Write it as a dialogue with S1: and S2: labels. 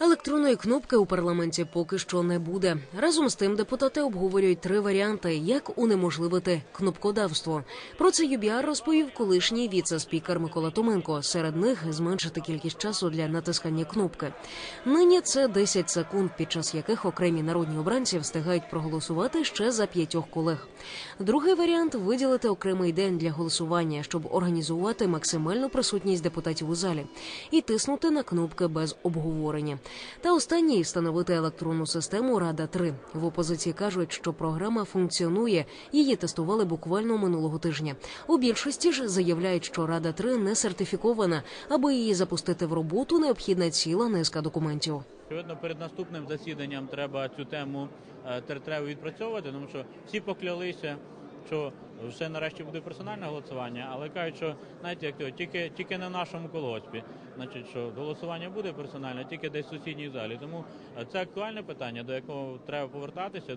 S1: Електронної кнопки у парламенті поки що не буде. Разом з тим депутати обговорюють три варіанти, як унеможливити кнопкодавство. Про це ЮБІАР розповів колишній віце-спікер Микола Томенко. Серед них зменшити кількість часу для натискання кнопки. Нині це 10 секунд, під час яких окремі народні обранці встигають проголосувати ще за п'ятьох колег. Другий варіант виділити окремий день для голосування, щоб організувати максимальну присутність депутатів у залі і тиснути на кнопки без обговорення. Та останній встановити електронну систему Рада 3 В опозиції кажуть, що програма функціонує. Її тестували буквально минулого тижня. У більшості ж заявляють, що Рада 3 не сертифікована. Аби її запустити в роботу, необхідна ціла низка документів.
S2: Очевидно, перед наступним засіданням треба цю тему е, тер- треба відпрацьовувати, тому що всі поклялися, що все нарешті буде персональне голосування, але кажуть, що знаєте, як то тільки тільки на нашому колгоспі. Значить, що голосування буде персональне, тільки десь в сусідній залі. Тому е, це актуальне питання, до якого треба повертатися.